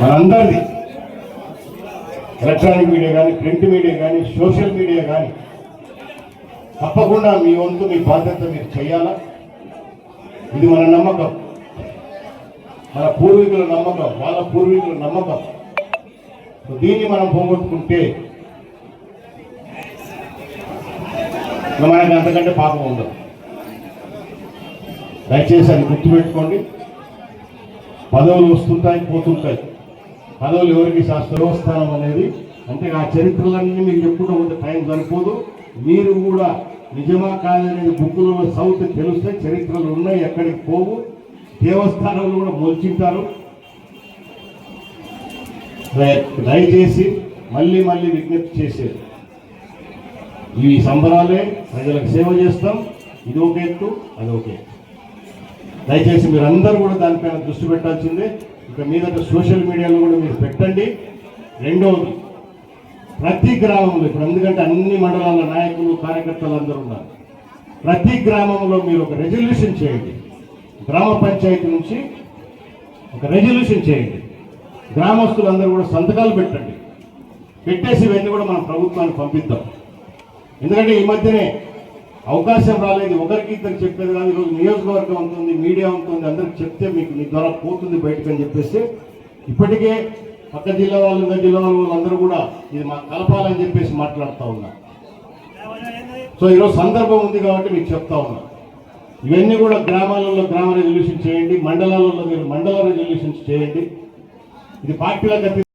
మనందరిది electronic media కానీ print media కానీ social media కానీ తప్పకుండా మీ వంతు మీ బాధ్యత మీరు చేయాలా? ఇది మన నమ్మకం. మన పూర్వీకుల నమ్మకం వాళ్ళ పూర్వీకుల నమ్మకం. దీన్ని మనం పోగొట్టుకుంటే మనకి అంతకంటే పాపం ఉండదు. దయచేసి అది గుర్తుపెట్టుకోండి. పదవులు వస్తుంటాయి పోతుంటాయి. పదవులు ఎవరికి శాస్త్రోస్థానం అనేది? అంటే ఆ చరిత్రలన్నీ మీకు చెప్పుకుంటూ ఉంటే టైం సరిపోదు. మీరు కూడా నిజమా కాదనేది బుక్కులలో సౌత్ తెలిస్తే చరిత్రలు ఉన్నాయి ఎక్కడికి పోవు. దేవస్థానంలో కూడా మొలిచింటారు. దయచేసి మళ్ళీ మళ్ళీ విజ్ఞప్తి చేసేది. ఈ సంబరాలే ప్రజలకు సేవ చేస్తాం. ఇది ఒక ఎత్తు అది ఒక ఎత్తు. దయచేసి మీరందరూ కూడా దానిపైన దృష్టి పెట్టాల్సిందే. ఇక మీదట సోషల్ మీడియాలో కూడా మీరు పెట్టండి. రెండవది ప్రతి గ్రామంలో ఇప్పుడు ఎందుకంటే అన్ని మండలాల నాయకులు కార్యకర్తలు అందరూ ఉన్నారు. ప్రతి గ్రామంలో మీరు ఒక రెజల్యూషన్ చేయండి. గ్రామ పంచాయతీ నుంచి ఒక రెజల్యూషన్ చేయండి. గ్రామస్తులందరూ కూడా సంతకాలు పెట్టండి. పెట్టేసి ఇవన్నీ కూడా మనం ప్రభుత్వానికి పంపిద్దాం. ఎందుకంటే ఈ మధ్యనే అవకాశం రాలేదు. ఒకరికి ఇద్దరు చెప్పేది కాదు. ఈరోజు నియోజకవర్గం ఉంటుంది మీడియా ఉంటుంది అందరికి చెప్తే మీకు మీ ద్వారా పోతుంది బయటకు అని చెప్పేసి ఇప్పటికే పక్క జిల్లా వాళ్ళు ఇంకా జిల్లా వాళ్ళు వాళ్ళందరూ కూడా ఇది మాకు కలపాలని చెప్పేసి మాట్లాడుతూ ఉన్నారు. సో ఈరోజు సందర్భం ఉంది కాబట్టి మీకు చెప్తా ఉన్నా. ఇవన్నీ కూడా గ్రామాలలో గ్రామ రెజల్యూషన్ చేయండి మండలాలలో మీరు మండల రెజల్యూషన్స్ చేయండి. ఇది పార్టీలకు